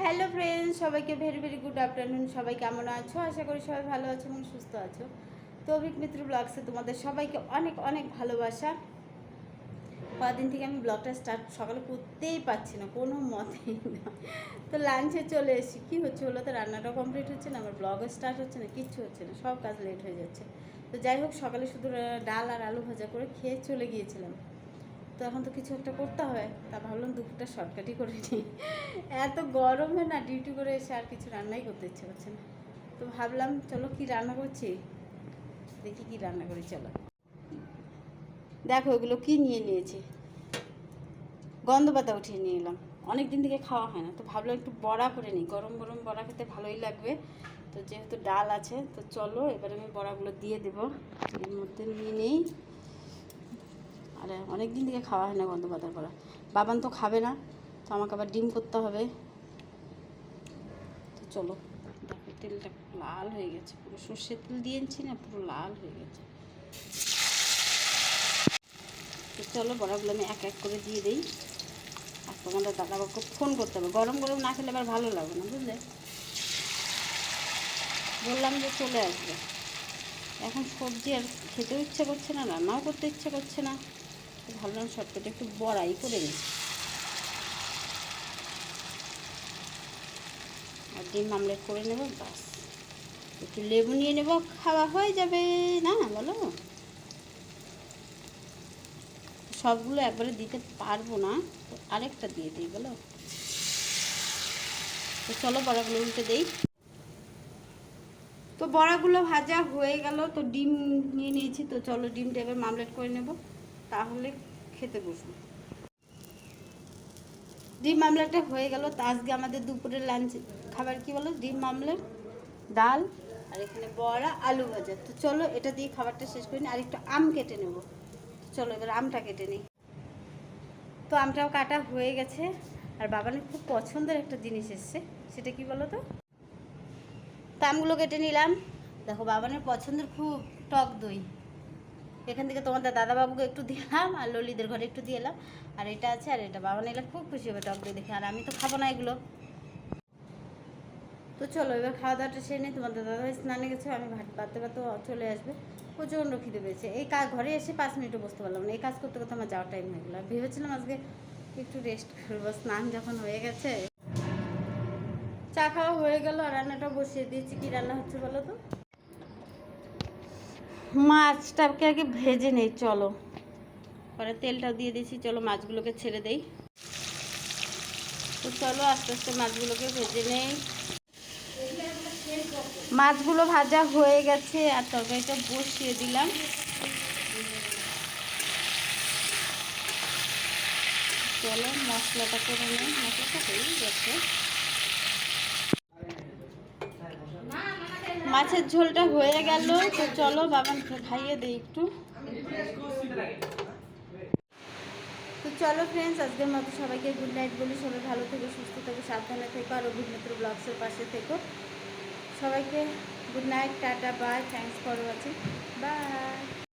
Hello friends, সবাইকে very very good afternoon সবাই কেমন আছো? আশা করি সবাই ভালো আছো এবং সুস্থ আছো। তো অভিক মিত্র ব্লগসে তোমাদের সবাইকে অনেক অনেক ভালোবাসা। কদিন থেকে আমি ব্লগটা স্টার্ট সকালে করতেই পারছি না, কোনো মতেই না। তো লাঞ্চে চলে এসেছি। কী হচ্ছে হলো তো? রান্নাটাও কমপ্লিট হচ্ছে না আমার ব্লগও স্টার্ট হচ্ছে না, কিচ্ছু হচ্ছে না, সব কাজ লেট হয়ে যাচ্ছে। তো যাই হোক, সকালে শুধু ডাল আর আলু ভাজা করে খেয়ে চলে গিয়েছিলাম। তো এখন তো কিছু একটা করতে হবে। তা ভাবলাম দুপুরটা শর্টকাটই করে নিই। এত গরমে না ডিউটি করে এসে আর কিছু রান্নাই করতে ইচ্ছে করছে না। তো ভাবলাম, চলো কি রান্না করছি? দেখি কি রান্না করি, চলো। দেখো ওগুলো কি নিয়ে নিয়েছি। গন্ধ পাতা উঠিয়ে নিয়ে এলাম। অনেক দিন থেকে খাওয়া হয় না, তো ভাবলাম একটু বড়া করে নিই। গরম গরম বড়া খেতে ভালোই লাগবে। তো যেহেতু ডাল আছে, তো চলো এবার আমি বড়াগুলো দিয়ে দেবো। এর মধ্যে নিয়ে নিই। আর অনেক দিন থেকে খাওয়া হয় না গন্ধ পাতার বড়া বাবান তো খাবে না, তো আমাকে আবার ডিম করতে হবে। তো চলো, দেখো তেলটা লাল হয়ে গেছে, পুরো সর্ষের তেল দিয়েছি না, পুরো লাল হয়ে গেছে। তো চলো, বড়াগুলো আমি এক এক করে দিয়ে দিই। আর তোমাদের দাদাবাবুকে ফোন করতে হবে। গরম গরম না খেলে আবার ভালো লাগবে না, বুঝলে? বললাম যে চলে আসবে। এখন সবজি আর খেতেও ইচ্ছা করছে না, রান্নাও করতে ইচ্ছা করছে না। ভাবলাম শর্টকাটে একটু বড়াই করে নিই। আর ডিম আমলেট করে নেব বাস একটু লেবু নিয়ে নেব, খাওয়া হয়ে যাবে, না বলো? সবগুলো একবারে দিতে পারব না, তো আরেকটা দিয়ে দিই, বলো? তো চলো বড়াগুলো উল্টে দেই। তো বড়াগুলো ভাজা হয়ে গেল, তো ডিম নিয়ে নিয়েছি, তো চলো ডিমটা এবার মামলেট করে নেব। তাহলে খেতে বসবো। ডিম মামলেটটা হয়ে গেল। তো আজকে আমাদের দুপুরের লাঞ্চ খাবার কি বলো? ডিম মামলেট ডাল, আর এখানে বড়া, আলু ভাজা। তো চলো, এটা দিয়ে খাবারটা শেষ করি আর একটু আম কেটে নেব। চলো, এবার আমটা কেটে নিই। তো আমটাও কাটা হয়ে গেছে। আর বাবানের খুব পছন্দের একটা জিনিস এসছে। সেটা কি বলো তো? তো আমগুলো কেটে নিলাম। দেখো বাবানের পছন্দের খুব টক দই। এখান থেকে তোমাদের দাদাবাবুকে একটু দিলাম আর ললিদের ঘরে একটু দিয়ে এলাম। আর এটা আছে আর এটা বাবা নিলে খুব খুশি হবে টক দই দেখে। আর আমি তো খাব না এগুলো। তো চলো, এবার খাওয়া দাওয়াটা সেরে নিই। তোমাদের দাদাভাই স্নানে গেছে, আমি ভাত পাতে পাতে চলে আসবে। প্রচণ্ড খিদে পেয়েছে। এই কাজ ঘরে এসে পাঁচ মিনিটও বসতে পারলাম না। এই কাজ করতে করতে আমার যাওয়ার টাইম হয়ে গেলো। ভেবেছিলাম আজকে একটু রেস্ট করব। স্নান যখন হয়ে গেছে, চা খাওয়া হয়ে গেল। আর রান্নাটা বসিয়ে দিয়েছি। কি রান্না হচ্ছে বলো তো? মাছটাকে আগে ভেজে নেই চলো। পরে তেলটা দিয়ে দিয়েছি চলো মাছগুলোকে ছেড়ে দেই। তো চলো আস্তে আস্তে মাছগুলোকে ভেজে নেই। মাছগুলো ভাজা হয়ে গেছে আর তরকারিটা বসিয়ে দিলাম। চলো মশলাটা করে নেই। মশলাটা হয়েই গেছে। মাছের ঝোলটা হয়ে গেল, তো চলো বাবানকে খাইয়ে দিই একটু। তো চলো ফ্রেন্ডস আজকের মতো সবাইকে গুড নাইট বলি। সবাই ভালো থেকো, সুস্থ থেকো, সাবধানে থেকো, আর অভিনেত্র ব্লগসের পাশে থেকো। সবাইকে good night tata bye thanks for watching bye